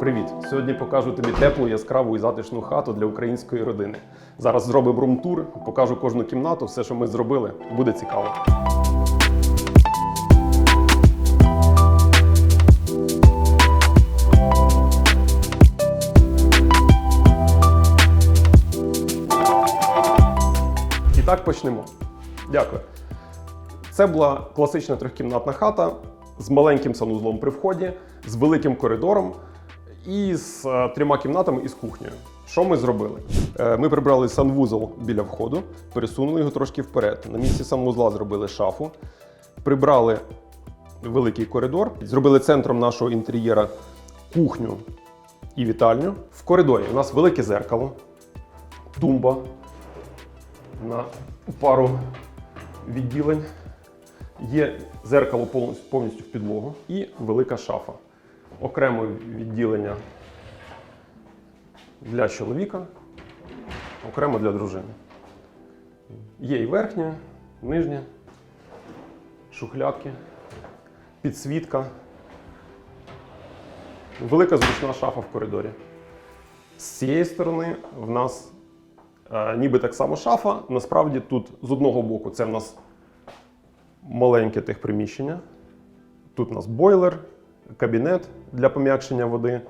Привіт! Сьогодні покажу тобі теплу, яскраву і затишну хату для української родини. Зараз зробимо рум-тур, покажу кожну кімнату, все, що ми зробили. Буде цікаво. І так почнемо. Дякую. Це була класична трьохкімнатна хата з маленьким санузлом при вході, з великим коридором і з е, трьома кімнатами і з кухнею. Що ми зробили? Е, Ми прибрали санвузол біля входу, пересунули його трошки вперед. На місці санвузла зробили шафу, прибрали великий коридор, зробили центром нашого інтер'єра кухню і вітальню. В коридорі у нас велике зеркало, тумба на пару відділень. Є зеркало повністю, в підлогу і велика шафа. Окреме відділення для чоловіка, окремо для дружини. Є і верхнє, нижнє, шухлядки, підсвітка. Велика зручна шафа в коридорі. З цієї сторони в нас е, ніби так само шафа. Насправді тут з одного боку це в нас маленьке техприміщення. Тут у нас бойлер, кабінет для пом'якшення води,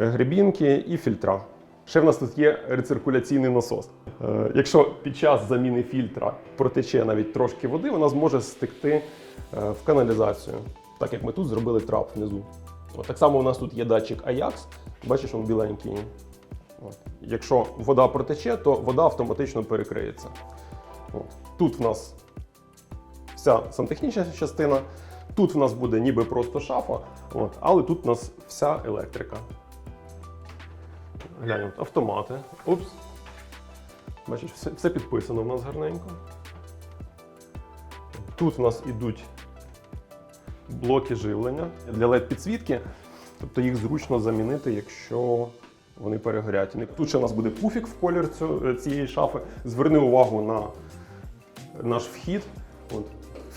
е, грибінки і фільтра. Ще в нас тут є рециркуляційний насос. Е, Якщо під час заміни фільтра протече навіть трошки води, вона зможе стекти е, в каналізацію, так як ми тут зробили трап внизу. От так само у нас тут є датчик Ajax. Бачиш, він біленький. От. Якщо вода протече, то вода автоматично перекриється. От. Тут в нас вся сантехнічна частина. Тут в нас буде ніби просто шафа, от, але тут у нас вся електрика. Глянь, от, автомати. Упс. Бачиш, все, все підписано в нас гарненько. Тут в нас ідуть блоки живлення для LED-підсвітки, тобто їх зручно замінити, якщо вони перегорять. Тут ще у нас буде пуфік в колір цю- цієї шафи. Зверни увагу на наш вхід. От.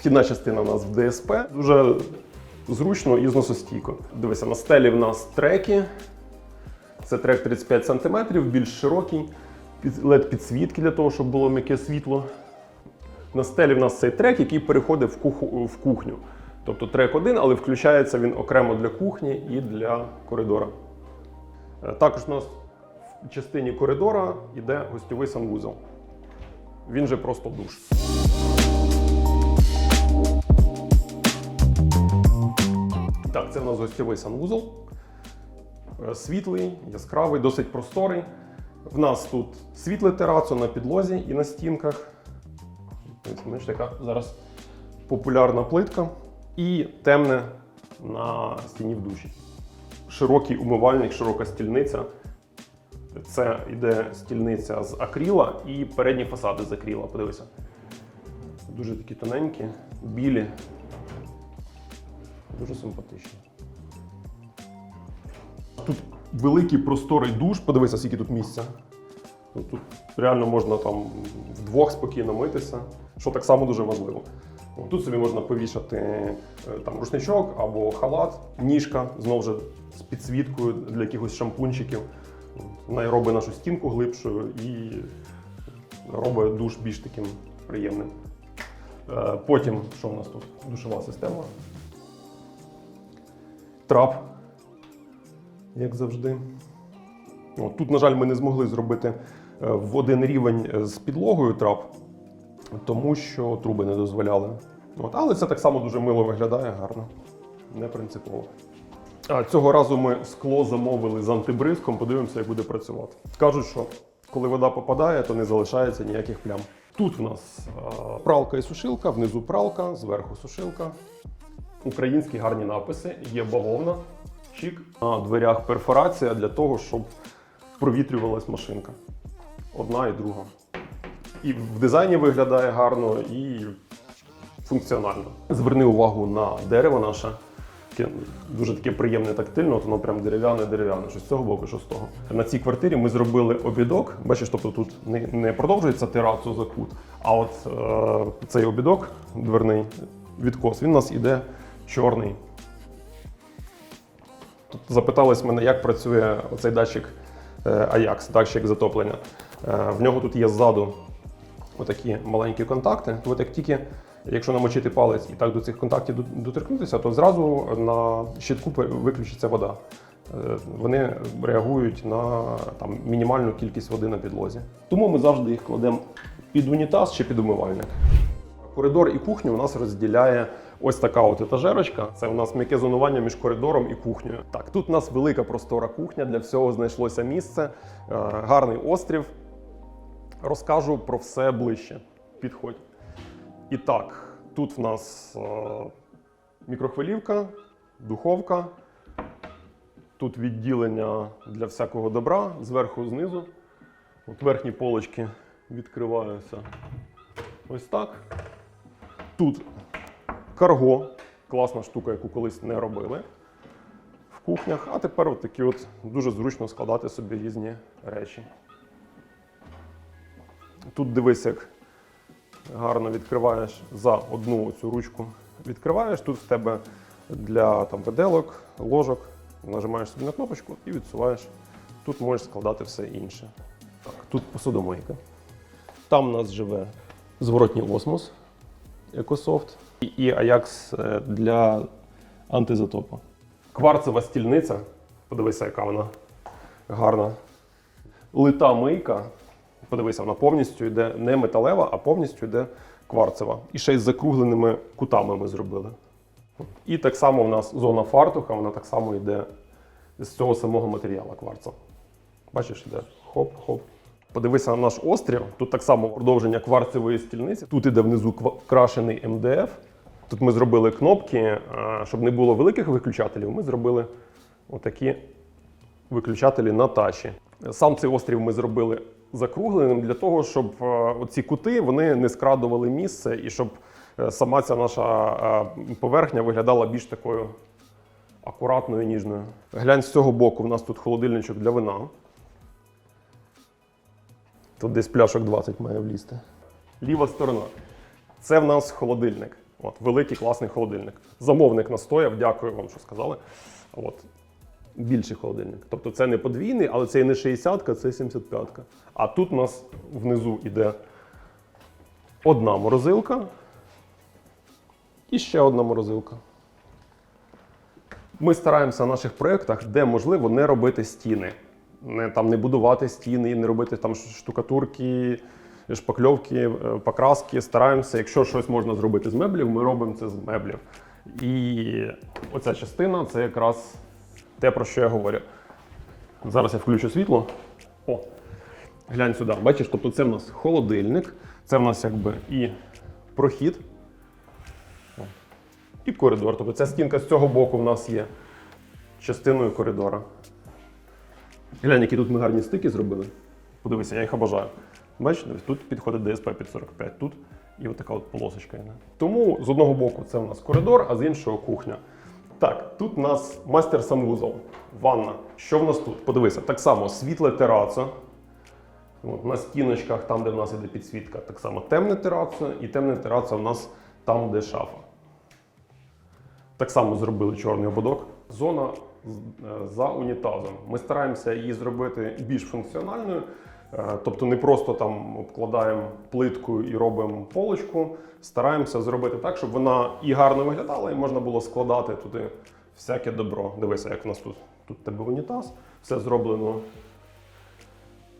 Вхідна частина у нас в ДСП. Дуже зручно і зносостійко. Дивися, на стелі в нас треки. Це трек 35 см, більш широкий. Led підсвітки для того, щоб було м'яке світло. На стелі в нас цей трек, який переходить в, куху- в кухню. Тобто трек один, але включається він окремо для кухні і для коридора. Е, Також у нас в частині коридора йде гостьовий санвузол. Він же просто душ. Так, це в нас гостьовий санвузол. Е, Світлий, яскравий, досить просторий. В нас тут світле терацо на підлозі і на стінках. Бачите, яка зараз популярна плитка. І темне на стіні в душі. Широкий умивальник, широка стільниця. Це йде стільниця з акріла і передні фасади з акріла. Подивися. Дуже такі тоненькі, білі. Дуже симпатичні. Тут великий просторий душ. Подивися, скільки тут місця. Ну, Тут реально можна там вдвох спокійно митися, що так само дуже важливо. Тут собі можна повішати е, там рушничок або халат, ніжка знову ж з підсвіткою для якихось шампунчиків. Вона робить нашу стінку глибшою і робить душ більш таким приємним. Е, Потім, що в нас тут? Душова система. Трап, як завжди. От, тут, на жаль, ми не змогли зробити е, в один рівень е, з підлогою трап, тому що труби не дозволяли. От, але це так само дуже мило виглядає, гарно, не принципово. А цього разу ми скло замовили з антибризком, подивимося, як буде працювати. Кажуть, що коли вода попадає, то не залишається ніяких плям. Тут в нас е, пралка і сушилка, внизу пралка, зверху сушилка. Українські гарні написи, є бавовна, чік. На дверях перфорація для того, щоб провітрювалась машинка. Одна і друга. І в дизайні виглядає гарно, і функціонально. Зверни увагу на дерево наше. Дуже таке приємне тактильне, от воно прям дерев'яне, дерев'яне, що з цього боку, що з того. На цій квартирі ми зробили обідок. Бачиш, тобто тут не, не продовжується терацу за кут, а от е, цей обідок дверний відкос, він у нас іде чорний Тут запитались мене, як працює оцей датчик е, Ajax, датчик затоплення. Е, В нього тут є ззаду отакі маленькі контакти. От як тільки, якщо намочити палець і так до цих контактів доторкнутися, то зразу на щитку виключиться вода. Е, Вони реагують на там, мінімальну кількість води на підлозі. Тому ми завжди їх кладемо під унітаз чи під умивальник. Коридор і кухню у нас розділяє ось така от етажерочка. Це у нас м'яке зонування між коридором і кухнею. Так, тут у нас велика простора кухня, для всього знайшлося місце, е, гарний острів. Розкажу про все ближче. Підходь. І так, тут в нас е, мікрохвилівка, духовка. Тут відділення для всякого добра зверху, знизу. От верхні полочки відкриваються ось так. Тут карго, класна штука, яку колись не робили в кухнях. А тепер от такі от дуже зручно складати собі різні речі. Тут дивись, як гарно відкриваєш за одну цю ручку. Відкриваєш, тут в тебе для там, виделок, ложок, нажимаєш собі на кнопочку і відсуваєш. Тут можеш складати все інше. Так, тут посудомийка. Там у нас живе зворотній осмос Екософт і- Ajax е, для антизатопу. Кварцева стільниця. Подивися, яка вона гарна. Лита мийка. Подивися, вона повністю йде не металева, а повністю йде кварцева. І ще й з закругленими кутами ми зробили. І так само в нас зона фартуха, вона так само йде з цього самого матеріалу кварца. Бачиш, іде хоп-хоп. Подивися на наш острів. Тут так само продовження кварцевої стільниці. Тут іде внизу крашений МДФ. Тут ми зробили кнопки, щоб не було великих виключателів. Ми зробили отакі виключателі на тачі. Сам цей острів ми зробили закругленим для того, щоб е, оці кути вони не скрадували місце і щоб е, сама ця наша е, поверхня виглядала більш такою акуратною, ніжною. Глянь з цього боку, у нас тут холодильничок для вина. Тут десь пляшок 20 має влізти. Ліва сторона. Це в нас холодильник. От, великий класний холодильник. Замовник настояв, дякую вам, що сказали. От, більший холодильник. Тобто це не подвійний, але це і не 60-ка, це 75-ка. А тут у нас внизу йде одна морозилка і ще одна морозилка. Ми стараємося в наших проєктах, де можливо, не робити стіни. Не, там, не будувати стіни, не робити там штукатурки, шпакльовки, е, покраски. Стараємося, якщо щось можна зробити з меблів, ми робимо це з меблів. І оця частина це якраз те, про що я говорю. Зараз я включу світло. О, глянь сюди. Бачиш, тобто це в нас холодильник, це в нас якби і прохід, і коридор. Тобто ця стінка з цього боку в нас є частиною коридора. Глянь, які тут ми гарні стики зробили. Подивися, я їх обожаю. Дивись, тут підходить DSP під 45, тут і отака от полосочка. йде. Тому з одного боку це у нас коридор, а з іншого кухня. Так, тут у нас майстер санвузол, ванна. Що в нас тут? Подивися, так само світле терацо. От, на стіночках, там, де в нас іде підсвітка, так само темне терацо, і темне терацо в нас там, де шафа. Так само зробили чорний ободок. Зона е, за унітазом. Ми стараємося її зробити більш функціональною. Е, Тобто не просто там обкладаємо плиткою і робимо полочку. Стараємося зробити так, щоб вона і гарно виглядала, і можна було складати туди всяке добро. Дивися, як у нас тут. Тут тебе унітаз, все зроблено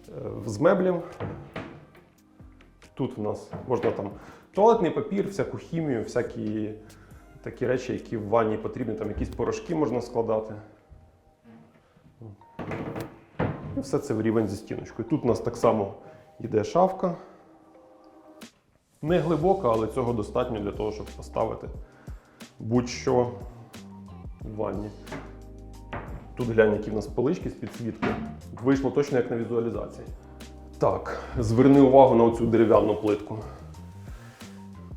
е, з меблів. Тут у нас можна там туалетний папір, всяку хімію, всякі такі речі, які в ванні потрібні, там якісь порошки можна складати. І все це в рівень зі стіночкою. Тут у нас так само йде шафка. Не глибока, але цього достатньо для того, щоб поставити будь-що в ванні. Тут глянь, які в нас полички з підсвіткою. Вийшло точно як на візуалізації. Так, зверни увагу на цю дерев'яну плитку.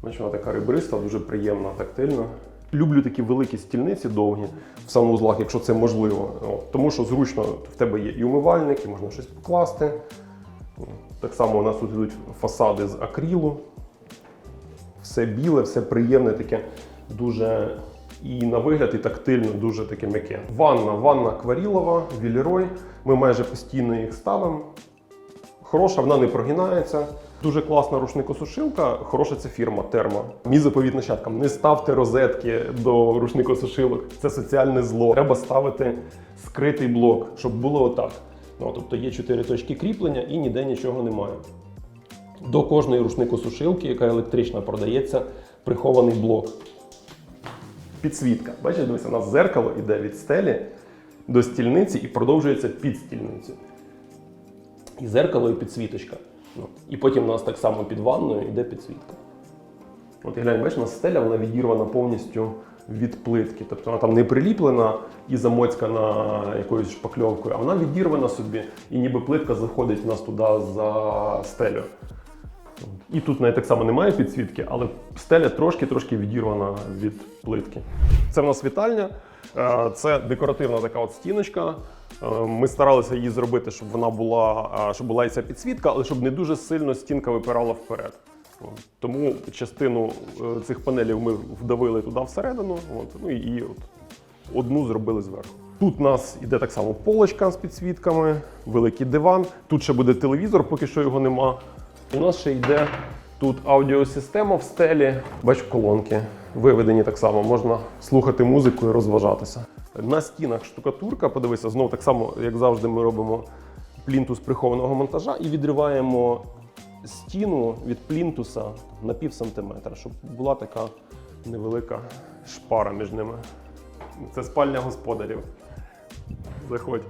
Вона така ребриста, дуже приємна, тактильна. Люблю такі великі стільниці довгі в санвузлах, якщо це можливо. Тому що зручно в тебе є і умивальник, і можна щось покласти. Так само у нас тут йдуть фасади з акрилу. Все біле, все приємне, таке дуже і на вигляд, і тактильно дуже таке м'яке. Ванна, ванна акварілова, вілірой. Ми майже постійно їх ставимо. Хороша, вона не прогинається. Дуже класна рушникосушилка, хороша ця фірма термо. Мій заповіт нащадкам: не ставте розетки до рушникосушилок. Це соціальне зло. Треба ставити скритий блок, щоб було отак. Ну, тобто є чотири точки кріплення і ніде нічого немає. До кожної рушникосушилки, яка електрична, продається прихований блок. Підсвітка. Бачиш, дивись, у нас зеркало йде від стелі до стільниці і продовжується під стільницю. І зеркало, і підсвіточка. І потім у нас так само під ванною йде підсвітка. От і глянь, бачиш, у нас стеля вона відірвана повністю від плитки. Тобто вона там не приліплена і замоцькана якоюсь шпакльовкою, а вона відірвана собі, і ніби плитка заходить в нас туди за стелю. І тут навіть так само немає підсвітки, але стеля трошки-трошки відірвана від плитки. Це в нас вітальня. Е, Це декоративна така от стіночка. Е, Ми старалися її зробити, щоб вона була, е, щоб була і ця підсвітка, але щоб не дуже сильно стінка випирала вперед. Тому частину е, цих панелів ми вдавили туди всередину. От. Ну і от одну зробили зверху. Тут у нас іде так само полочка з підсвітками, великий диван. Тут ще буде телевізор, поки що його нема. У нас ще йде тут аудіосистема в стелі. Бач, колонки виведені так само. Можна слухати музику і розважатися. На стінах штукатурка, подивися, знову так само, як завжди, ми робимо плінтус прихованого монтажа і відриваємо стіну від плінтуса на пів сантиметра, щоб була така невелика шпара між ними. Це спальня господарів. Заходь.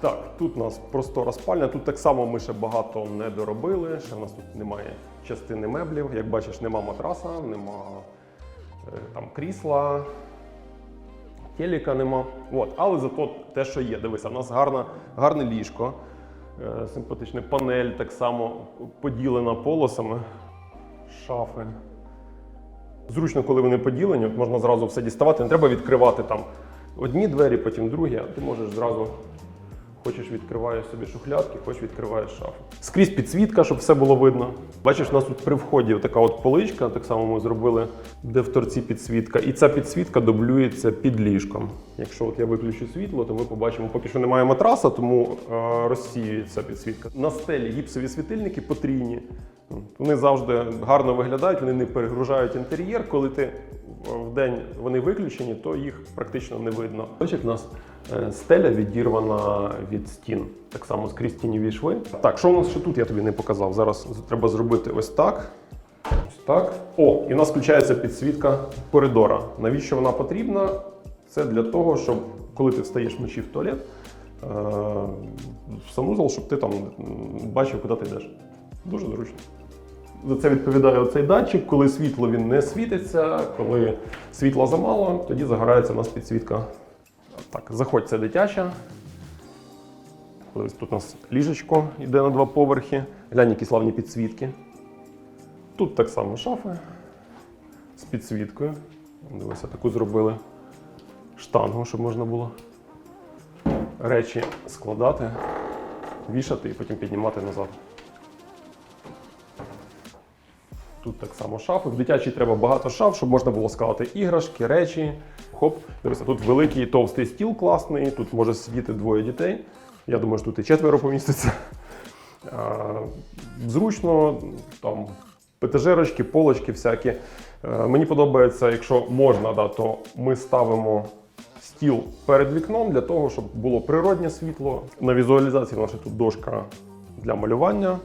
Так, тут у нас простора спальня. Тут так само ми ще багато не доробили. Ще в нас тут немає частини меблів. Як бачиш, нема матраса, нема е, там крісла, телека нема. От. Але зато те, що є. Дивися, у нас гарна, гарне ліжко, е, симпатичне панель, так само поділена полосами, шафи. Зручно, коли вони поділені, от можна зразу все діставати. Не треба відкривати там одні двері, потім другі, а ти можеш зразу. Хочеш відкриваєш собі шухлядки, хочеш відкриваєш шафу. Скрізь підсвітка, щоб все було видно. Бачиш, у нас тут при вході така от поличка, так само ми зробили, де в торці підсвітка. І ця підсвітка дублюється під ліжком. Якщо от я виключу світло, то ми побачимо, поки що немає матраса, тому е, розсіюється підсвітка. На стелі гіпсові світильники потрійні. Вони завжди гарно виглядають, вони не перегружають інтер'єр. Коли ти в день вони виключені, то їх практично не видно. Як у нас е, стеля відірвана від стін. Так само скрізь тіньові шви. Так, що у нас ще тут я тобі не показав. Зараз треба зробити ось так. Ось так. О, і у нас включається підсвітка коридора. Навіщо вона потрібна? Це для того, щоб коли ти встаєш вночі в туалет, е, в санузел, щоб ти там бачив, куди ти йдеш. Дуже зручно. За це відповідає оцей датчик. Коли світло він не світиться, коли світла замало, тоді загорається у нас підсвітка. Так, заходь, це дитяча. Тут у нас ліжечко йде на два поверхи. Глянь, які славні підсвітки. Тут так само шафи з підсвіткою. Дивися, таку зробили штангу, щоб можна було речі складати, вішати і потім піднімати назад. Тут так само шафи. В дитячій треба багато шаф, щоб можна було складати іграшки, речі. Хоп, дивися, тут великий товстий стіл класний, тут може сидіти двоє дітей. Я думаю, що тут і четверо поміститься. Зручно, там ПТЖ-рочки, полочки всякі. Е, Мені подобається, якщо можна, да, то ми ставимо стіл перед вікном для того, щоб було природнє світло. На візуалізації наша тут дошка для малювання,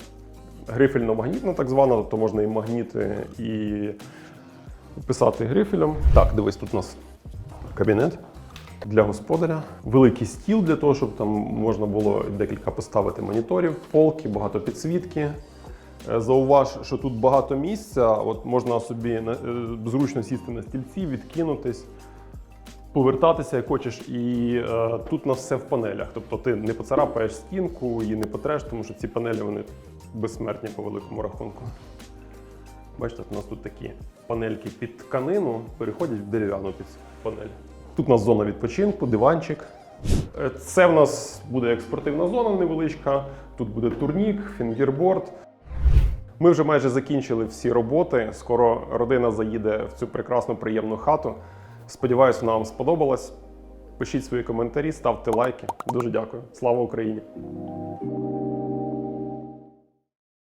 грифельно-магнітна так звана, тобто можна і магніти, і писати грифелем. Так, дивись, тут у нас кабінет для господаря, великий стіл для того, щоб там можна було декілька поставити моніторів, полки, багато підсвітки. Е, Зауваж, що тут багато місця, от можна собі е, зручно сісти на стільці, відкинутись, повертатися як хочеш. І е, тут у нас все в панелях. Тобто ти не поцарапаєш стінку, її не потреш, тому що ці панелі вони безсмертні по великому рахунку. Бачите, у нас тут такі панельки під тканину переходять в дерев'яну під панель. Тут у нас зона відпочинку, диванчик. Е, Це в нас буде як спортивна зона невеличка. Тут буде турнік, фінгерборд. Ми вже майже закінчили всі роботи. Скоро родина заїде в цю прекрасну приємну хату. Сподіваюся, вона вам сподобалась. Пишіть свої коментарі, ставте лайки. Дуже дякую. Слава Україні!